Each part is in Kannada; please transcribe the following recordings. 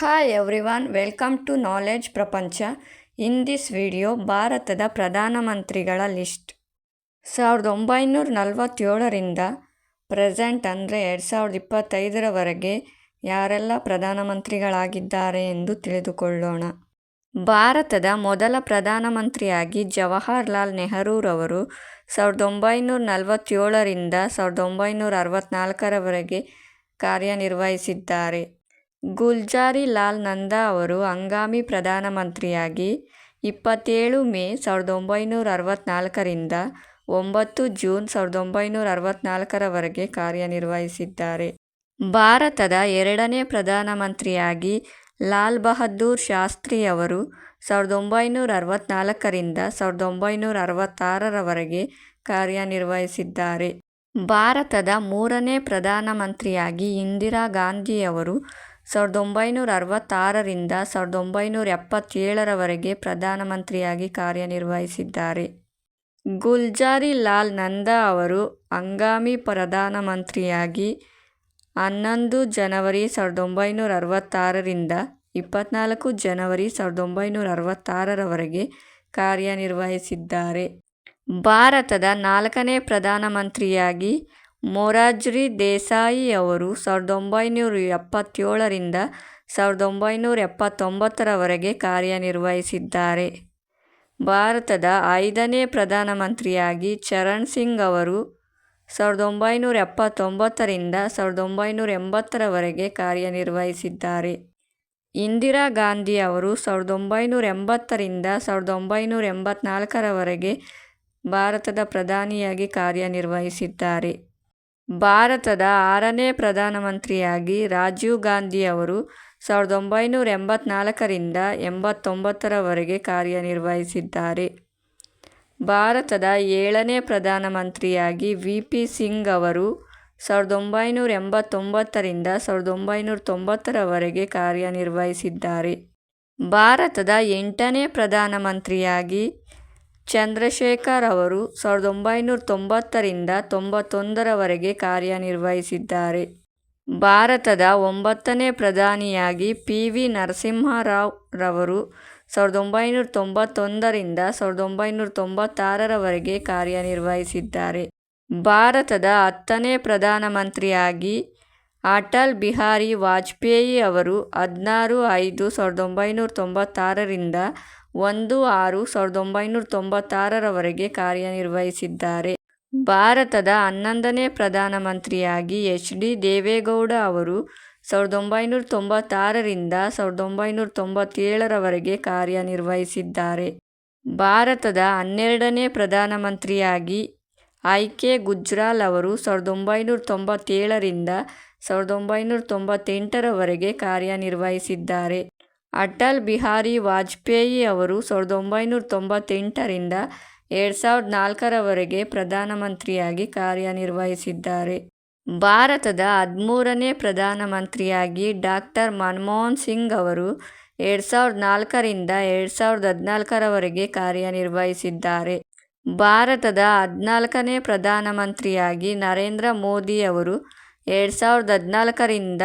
Hi everyone welcome to knowledge ಪ್ರಪಂಚ ಇನ್ ದಿಸ್ ವಿಡಿಯೋ ಭಾರತದ ಪ್ರಧಾನಮಂತ್ರಿಗಳ ಲಿಸ್ಟ್ ಸಾವಿರದ ಒಂಬೈನೂರ ನಲವತ್ತೇಳರಿಂದ ಪ್ರೆಸೆಂಟ್ ಅಂದರೆ ಎರಡು ಸಾವಿರದ ಇಪ್ಪತ್ತೈದರವರೆಗೆ ಯಾರೆಲ್ಲ ಪ್ರಧಾನಮಂತ್ರಿಗಳಾಗಿದ್ದಾರೆ ಎಂದು ತಿಳಿದುಕೊಳ್ಳೋಣ. ಭಾರತದ ಮೊದಲ ಪ್ರಧಾನಮಂತ್ರಿಯಾಗಿ ಜವಾಹರ್ಲಾಲ್ ನೆಹರೂರವರು ಸಾವಿರದ ಒಂಬೈನೂರ ನಲವತ್ತೇಳರಿಂದ ಸಾವಿರದ ಒಂಬೈನೂರ ಅರವತ್ತ್ನಾಲ್ಕರವರೆಗೆ ಕಾರ್ಯನಿರ್ವಹಿಸಿದ್ದಾರೆ ಗುಲ್ಜಾರಿ ಲಾಲ್ ನಂದಾ ಅವರು ಹಂಗಾಮಿ ಪ್ರಧಾನಮಂತ್ರಿಯಾಗಿ ಇಪ್ಪತ್ತೇಳು ಮೇ ಸಾವಿರದ ಒಂಬೈನೂರ ಅರವತ್ತ್ನಾಲ್ಕರಿಂದ ಒಂಬತ್ತು ಜೂನ್ ಸಾವಿರದ ಒಂಬೈನೂರ ಅರವತ್ತ್ನಾಲ್ಕರವರೆಗೆ ಕಾರ್ಯನಿರ್ವಹಿಸಿದ್ದಾರೆ. ಭಾರತದ ಎರಡನೇ ಪ್ರಧಾನಮಂತ್ರಿಯಾಗಿ ಲಾಲ್ ಬಹದ್ದೂರ್ ಶಾಸ್ತ್ರಿಯವರು ಸಾವಿರದ ಒಂಬೈನೂರ ಅರವತ್ತ್ನಾಲ್ಕರಿಂದ ಸಾವಿರದ ಒಂಬೈನೂರ ಅರವತ್ತಾರರವರೆಗೆ ಕಾರ್ಯನಿರ್ವಹಿಸಿದ್ದಾರೆ. ಭಾರತದ ಮೂರನೇ ಪ್ರಧಾನಮಂತ್ರಿಯಾಗಿ ಇಂದಿರಾ ಗಾಂಧಿಯವರು ಸಾವಿರದ ಒಂಬೈನೂರ ಅರವತ್ತಾರರಿಂದ ಸಾವಿರದ ಒಂಬೈನೂರ ಎಪ್ಪತ್ತೇಳರವರೆಗೆ ಪ್ರಧಾನಮಂತ್ರಿಯಾಗಿ ಕಾರ್ಯನಿರ್ವಹಿಸಿದ್ದಾರೆ. ಗುಲ್ಜಾರಿ ಲಾಲ್ ನಂದಾ ಅವರು ಹಂಗಾಮಿ ಪ್ರಧಾನಮಂತ್ರಿಯಾಗಿ ಹನ್ನೊಂದು ಜನವರಿ ಸಾವಿರದ ಒಂಬೈನೂರ ಅರವತ್ತಾರರಿಂದ ಇಪ್ಪತ್ತ್ನಾಲ್ಕು ಜನವರಿ ಸಾವಿರದ ಒಂಬೈನೂರ ಅರವತ್ತಾರರವರೆಗೆ ಕಾರ್ಯನಿರ್ವಹಿಸಿದ್ದಾರೆ. ಭಾರತದ ನಾಲ್ಕನೇ ಪ್ರಧಾನಮಂತ್ರಿಯಾಗಿ ಮೊರಾರ್ಜಿ ದೇಸಾಯಿ ಅವರು ಸಾವಿರದ ಒಂಬೈನೂರ ಎಪ್ಪತ್ತೇಳರಿಂದ ಸಾವಿರದ ಒಂಬೈನೂರ ಎಪ್ಪತ್ತೊಂಬತ್ತರವರೆಗೆ ಕಾರ್ಯನಿರ್ವಹಿಸಿದ್ದಾರೆ. ಭಾರತದ ಐದನೇ ಪ್ರಧಾನಮಂತ್ರಿಯಾಗಿ ಚರಣ್ ಸಿಂಗ್ ಅವರು ಸಾವಿರದ ಒಂಬೈನೂರ ಎಪ್ಪತ್ತೊಂಬತ್ತರಿಂದ ಸಾವಿರದ ಒಂಬೈನೂರ ಎಂಬತ್ತರವರೆಗೆ ಕಾರ್ಯನಿರ್ವಹಿಸಿದ್ದಾರೆ. ಇಂದಿರಾ ಗಾಂಧಿ ಅವರು ಸಾವಿರದ ಒಂಬೈನೂರ ಎಂಬತ್ತರಿಂದ ಸಾವಿರದ ಒಂಬೈನೂರ ಎಂಬತ್ನಾಲ್ಕರವರೆಗೆ ಭಾರತದ ಪ್ರಧಾನಿಯಾಗಿ ಕಾರ್ಯನಿರ್ವಹಿಸಿದ್ದಾರೆ. ಭಾರತದ ಆರನೇ ಪ್ರಧಾನಮಂತ್ರಿಯಾಗಿ ರಾಜೀವ್ ಗಾಂಧಿಯವರು ಸಾವಿರದ ಒಂಬೈನೂರ ಎಂಬತ್ನಾಲ್ಕರಿಂದ ಎಂಬತ್ತೊಂಬತ್ತರವರೆಗೆ ಕಾರ್ಯನಿರ್ವಹಿಸಿದ್ದಾರೆ. ಭಾರತದ ಏಳನೇ ಪ್ರಧಾನಮಂತ್ರಿಯಾಗಿ ವಿ. ಪಿ. ಸಿಂಗ್ ಅವರು ಸಾವಿರದ ಒಂಬೈನೂರ ಎಂಬತ್ತೊಂಬತ್ತರಿಂದ ಸಾವಿರದ ಒಂಬೈನೂರ ತೊಂಬತ್ತರವರೆಗೆ ಕಾರ್ಯನಿರ್ವಹಿಸಿದ್ದಾರೆ. ಭಾರತದ ಎಂಟನೇ ಪ್ರಧಾನಮಂತ್ರಿಯಾಗಿ ಚಂದ್ರಶೇಖರ್ ಅವರು ಸಾವಿರದ ಒಂಬೈನೂರ ತೊಂಬತ್ತರಿಂದ ತೊಂಬತ್ತೊಂದರವರೆಗೆ ಕಾರ್ಯನಿರ್ವಹಿಸಿದ್ದಾರೆ. ಭಾರತದ ಒಂಬತ್ತನೇ ಪ್ರಧಾನಿಯಾಗಿ ಪಿ ವಿ ನರಸಿಂಹರಾವ್ ರವರು ಸಾವಿರದ ಒಂಬೈನೂರ ತೊಂಬತ್ತೊಂದರಿಂದ ಸಾವಿರದ ಒಂಬೈನೂರ ತೊಂಬತ್ತಾರರವರೆಗೆ ಕಾರ್ಯನಿರ್ವಹಿಸಿದ್ದಾರೆ. ಭಾರತದ ಹತ್ತನೇ ಪ್ರಧಾನಮಂತ್ರಿಯಾಗಿ ಅಟಲ್ ಬಿಹಾರಿ ವಾಜಪೇಯಿ ಅವರು ಹದಿನಾರು ಐದು ಸಾವಿರದ ಒಂಬೈನೂರ ತೊಂಬತ್ತಾರರಿಂದ ಒಂದು ಆರು ಸಾವಿರದ ಒಂಬೈನೂರ ತೊಂಬತ್ತಾರರವರೆಗೆ ಕಾರ್ಯನಿರ್ವಹಿಸಿದ್ದಾರೆ. ಭಾರತದ ಹನ್ನೊಂದನೇ ಪ್ರಧಾನಮಂತ್ರಿಯಾಗಿ ಎಚ್ ಡಿ ದೇವೇಗೌಡ ಅವರು ಸಾವಿರದ ಒಂಬೈನೂರ ತೊಂಬತ್ತಾರರಿಂದ ಸಾವಿರದ ಒಂಬೈನೂರ ತೊಂಬತ್ತೇಳರವರೆಗೆ ಕಾರ್ಯನಿರ್ವಹಿಸಿದ್ದಾರೆ. ಭಾರತದ ಹನ್ನೆರಡನೇ ಪ್ರಧಾನಮಂತ್ರಿಯಾಗಿ ಐ ಕೆ ಗುಜ್ರಾಲ್ ಅವರು ಸಾವಿರದ ಒಂಬೈನೂರ ತೊಂಬತ್ತೇಳರಿಂದ ಸಾವಿರದ ಒಂಬೈನೂರ ತೊಂಬತ್ತೆಂಟರವರೆಗೆ ಕಾರ್ಯನಿರ್ವಹಿಸಿದ್ದಾರೆ. ಅಟಲ್ ಬಿಹಾರಿ ವಾಜಪೇಯಿ ಅವರು ಸಾವಿರದ ಒಂಬೈನೂರ ತೊಂಬತ್ತೆಂಟರಿಂದ ಎರಡು ಸಾವಿರದ ನಾಲ್ಕರವರೆಗೆ ಪ್ರಧಾನಮಂತ್ರಿಯಾಗಿ ಕಾರ್ಯನಿರ್ವಹಿಸಿದ್ದಾರೆ. ಭಾರತದ ಹದಿಮೂರನೇ ಪ್ರಧಾನಮಂತ್ರಿಯಾಗಿ ಡಾಕ್ಟರ್ ಮನಮೋಹನ್ ಸಿಂಗ್ ಅವರು ಎರಡು ಸಾವಿರದ ನಾಲ್ಕರಿಂದ ಎರಡು ಸಾವಿರದ ಹದಿನಾಲ್ಕರವರೆಗೆ ಕಾರ್ಯನಿರ್ವಹಿಸಿದ್ದಾರೆ. ಭಾರತದ ಹದಿನಾಲ್ಕನೇ ಪ್ರಧಾನಮಂತ್ರಿಯಾಗಿ ನರೇಂದ್ರ ಮೋದಿ ಅವರು ಎರಡು ಸಾವಿರದ ಹದಿನಾಲ್ಕರಿಂದ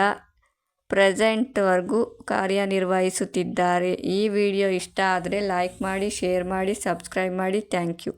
ಪ್ರೆಸೆಂಟ್ವರೆಗೂ ಕಾರ್ಯನಿರ್ವಹಿಸುತ್ತಿದ್ದಾರೆ. ಈ ವಿಡಿಯೋ ಇಷ್ಟ ಆದರೆ ಲೈಕ್ ಮಾಡಿ ಶೇರ್ ಮಾಡಿ ಸಬ್ಸ್ಕ್ರೈಬ್ ಮಾಡಿ. Thank you.